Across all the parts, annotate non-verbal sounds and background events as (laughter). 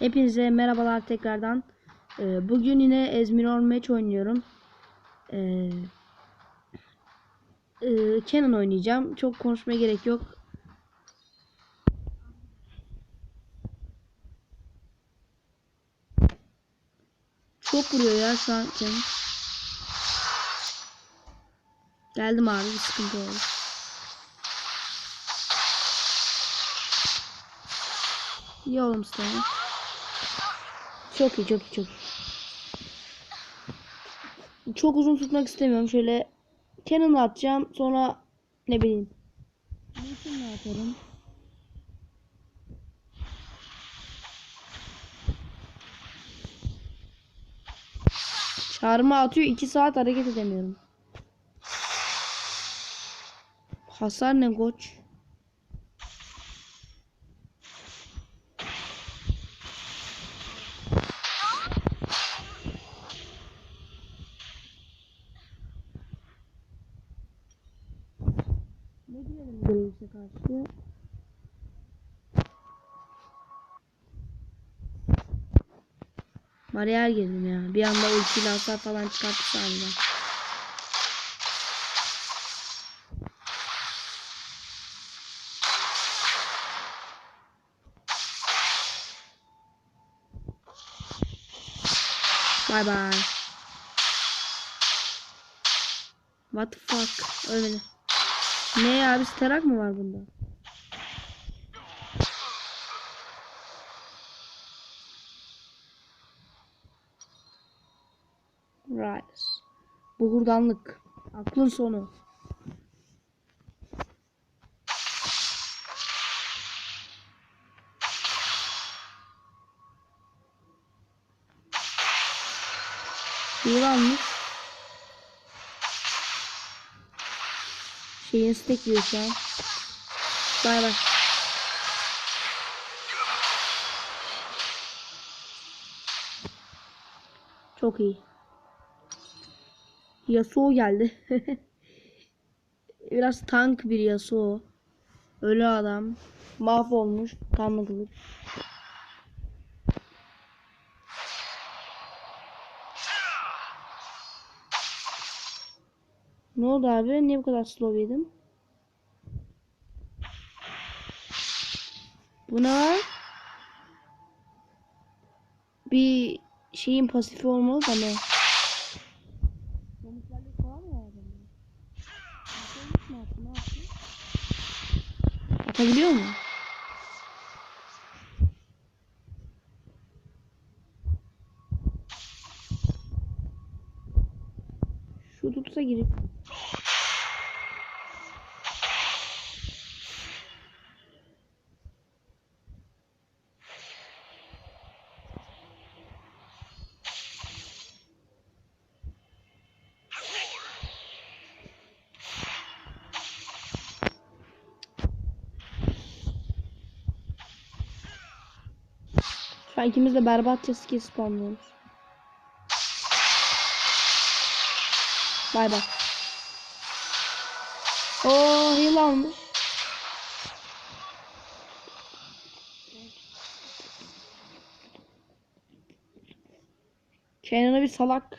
Hepinize merhabalar tekrardan. Ee, bugün yine Ezminor Match oynuyorum. Ee, e, Canon oynayacağım. Çok konuşmaya gerek yok. Çok vuruyor ya şu an Canon. Geldim abi bir sıkıntı oldu. İyi oğlum sana. Çok iyi çok iyi çok iyi. Çok uzun tutmak istemiyorum. Şöyle Cannon'ı atacağım. Sonra ne bileyim. Neyse atarım. Çağrıma atıyor. 2 saat hareket edemiyorum. Hasar ne koç? Bariyer girdim ya. Bir anda ultiyle hasar falan çıkarttı sandım. Bye bye. What the fuck? Ölmedi. Ne ya? Bir starak mı var bunda? Right. Bu hurdanlık. Aklın sonu. Yılanmış. Şeyin stack diyor şu an. Bay bay. Çok iyi. Yasuo geldi. (laughs) Biraz tank bir Yasuo. Ölü adam. Mahvolmuş. Kanlı kılıç. Ne oldu abi? Niye bu kadar slow yedim? Buna bir şeyin pasifi olmalı da ne? Pamuklarla falan mı var bunda? Pamuk mu attı, ne yaptı? Atabiliyor mu? Şu tutsa girip. Şu an ikimiz de berbatça skill spamlıyoruz. Bay bay. Oo heal almış. Kenan'a bir salak.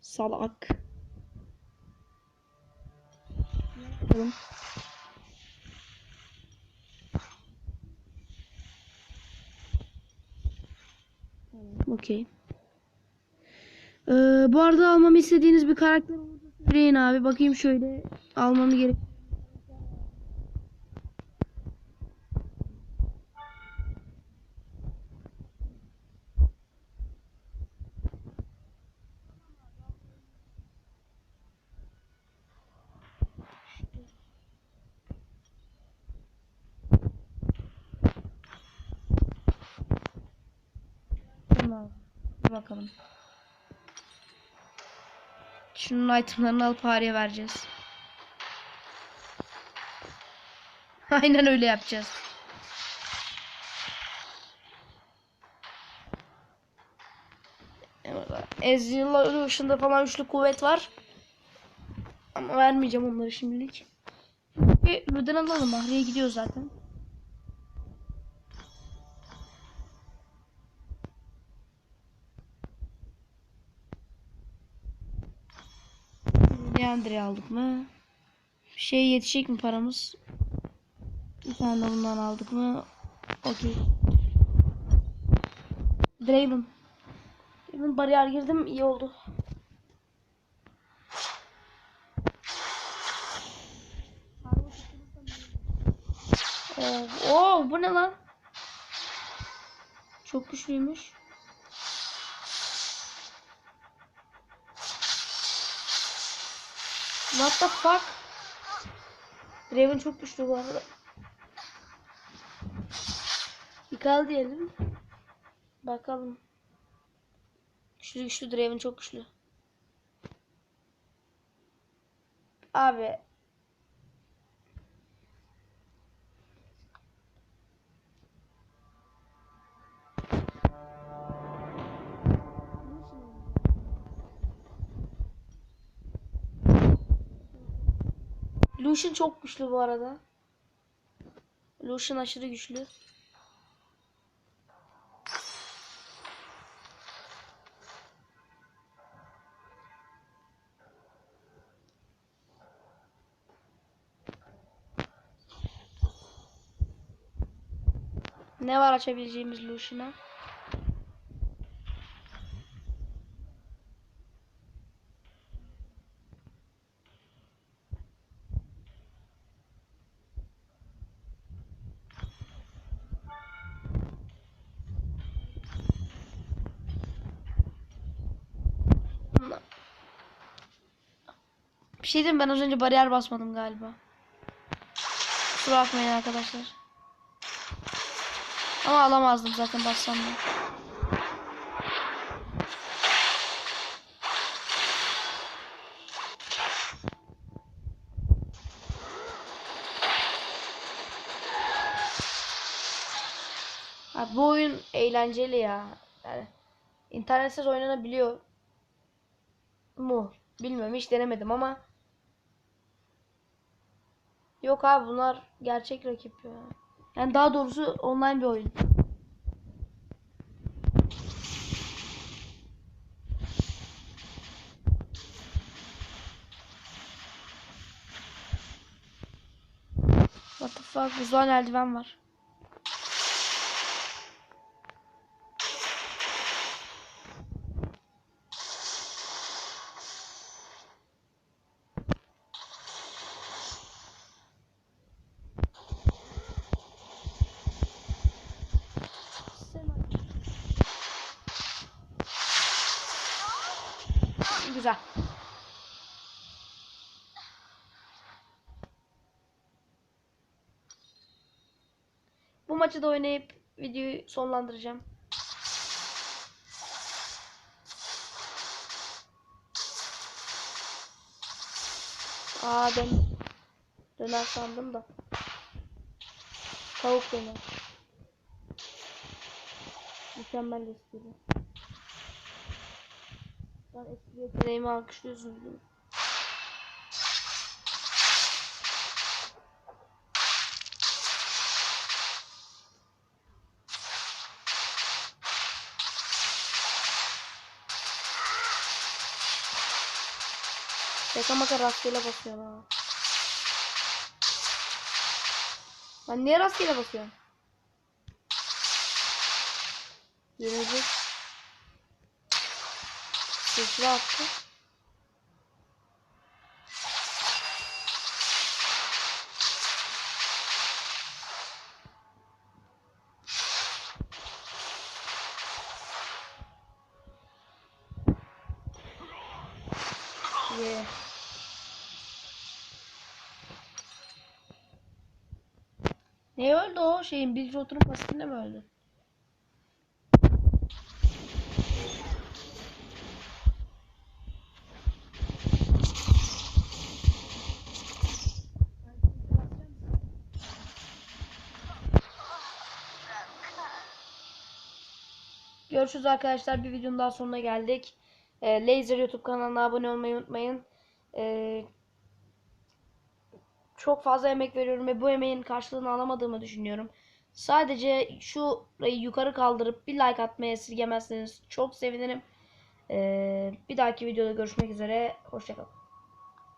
Salak. Bakalım. Okey. Ee, bu arada almamı istediğiniz bir karakter olursa söyleyin abi. Bakayım şöyle almamı gerek. Tamam. Bir bakalım. Şunun itemlarını alıp Hari'ye vereceğiz. (laughs) Aynen öyle yapacağız. Ezreal'ın dışında falan üçlü kuvvet var. Ama vermeyeceğim onları şimdilik. Bir Luden alalım. Ahri'ye gidiyor zaten. Leandre aldık mı? Şey yetecek mi paramız? Bir tane de bundan aldık mı? Okey. Draven. Draven bariyer girdim iyi oldu. Oo, oo, bu ne lan? Çok güçlüymüş. What the fuck? Draven çok güçlü bu arada. Yıkal diyelim. Bakalım. Güçlü güçlü Draven çok güçlü. Abi. Lucian çok güçlü bu arada. Lucian aşırı güçlü. Ne var açabileceğimiz Lucian'a? Şey diyeyim ben az önce bariyer basmadım galiba. Kusura bakmayın arkadaşlar. Ama alamazdım zaten bassam da. Abi bu oyun eğlenceli ya. Yani internetsiz oynanabiliyor mu? Bilmiyorum hiç denemedim ama Yok abi bunlar gerçek rakip ya. Yani daha doğrusu online bir oyun. What the fuck? Buzluğun eldiven var. Güzel. Bu maçı da oynayıp videoyu sonlandıracağım. Aa ben döner sandım da. Tavuk döner. Mükemmel espri. Ben espri yeteneğimi alkışlıyorsunuz değil mi? Şaka maka rastgele basıyorum ha. Ben niye rastgele basıyorum? Yenecek. Sıçra attı. Yeah. Ne öldü o şeyin bir oturum pasifinde mi öldü? Görüşürüz arkadaşlar. Bir videonun daha sonuna geldik. Ee, Laser YouTube kanalına abone olmayı unutmayın. Ee, çok fazla emek veriyorum ve bu emeğin karşılığını alamadığımı düşünüyorum. Sadece şurayı yukarı kaldırıp bir like atmayı esirgemezseniz çok sevinirim. Ee, bir dahaki videoda görüşmek üzere. Hoşçakalın.